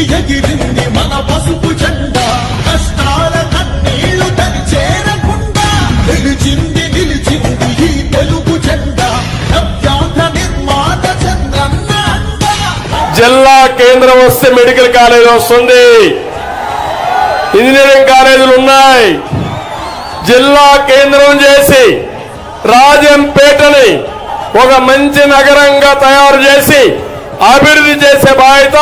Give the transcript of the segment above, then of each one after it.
ఎగిరి ఎగిరింది మన పసుపు జెండా. కష్టాల కన్నీళ్ళు నిలిచింది నిలిచింది ఈ తెలుగు జెండా. నిర్మాత చంద్రన్న జిల్లా కేంద్రం వస్తే మెడికల్ కాలేజ్ వస్తుంది. ఇంజనీరింగ్ కాలేజీలు ఉన్నాయి. జిల్లా కేంద్రం చేసి రాజంపేటని ఒక మంచి నగరంగా తయారు చేసి అభివృద్ధి చేసే బాధ్యత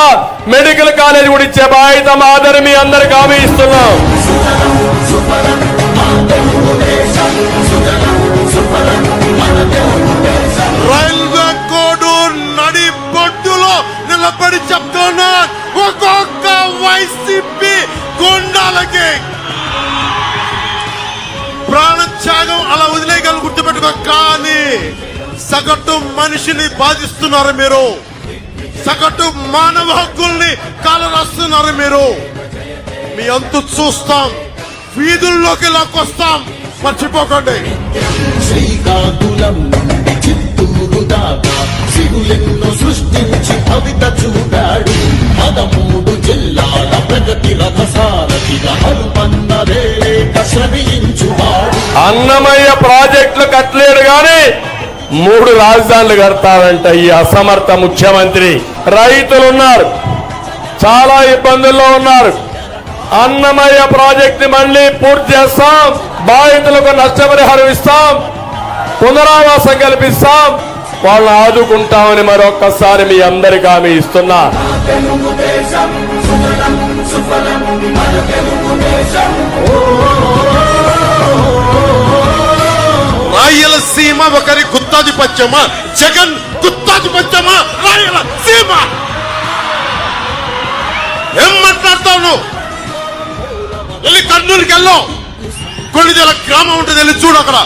మెడికల్ కాలేజ్ కూడా ఇచ్చే బాధ్యత మాదిరి మీ అందరికి హామీ ఇస్తున్నాం. రైల్వే కోడు నడి బొడ్డులో నిలబడి చెప్తున్నా ఒక్కొక్క వైసీపీ గుండాలకి ప్రాణత్యాగం అలా వదిలేయగలను గుర్తుపెట్టుకో. కానీ సగటు మనిషిని బాధిస్తున్నారు మీరు. సగటు మానవ హక్కుల్ని కాలరాస్తున్నారు మీరు. మీ అంతు చూస్తాం. వీధుల్లోకి లాక్కొస్తాం. మర్చిపోకండి. శ్రీకాకుళం నుండి చిత్తూరు దాకా సిగులెన్నో సృష్టించి కవిత చూపాడు. పదమూడు జిల్లాల ప్రగతి రథసారథిగా అన్నమయ్య ప్రాజెక్టులు గాని మూడు రాజధానులు కడతాడంట ఈ అసమర్థ ముఖ్యమంత్రి. రైతులు ఉన్నారు చాలా ఇబ్బందుల్లో ఉన్నారు. అన్నమయ్య ప్రాజెక్ట్ మళ్ళీ పూర్తి చేస్తాం. బాధితులకు నష్టపరిహారం ఇస్తాం. పునరావాసం కల్పిస్తాం. వాళ్ళని ఆదుకుంటామని మరొక్కసారి మీ అందరికీ హామీ ఇస్తున్నా. రాయలసీమ ఒకరి గుత్తాధిపత్యమా? జగన్ గుత్తాధిపత్యమా? రాయలసీమ ఏం మాట్లాడతావు నువ్వు వెళ్ళి కర్నూలుకి వెళ్ళావు కొన్ని గ్రామం ఉంటుంది వెళ్ళి చూడు అక్కడ.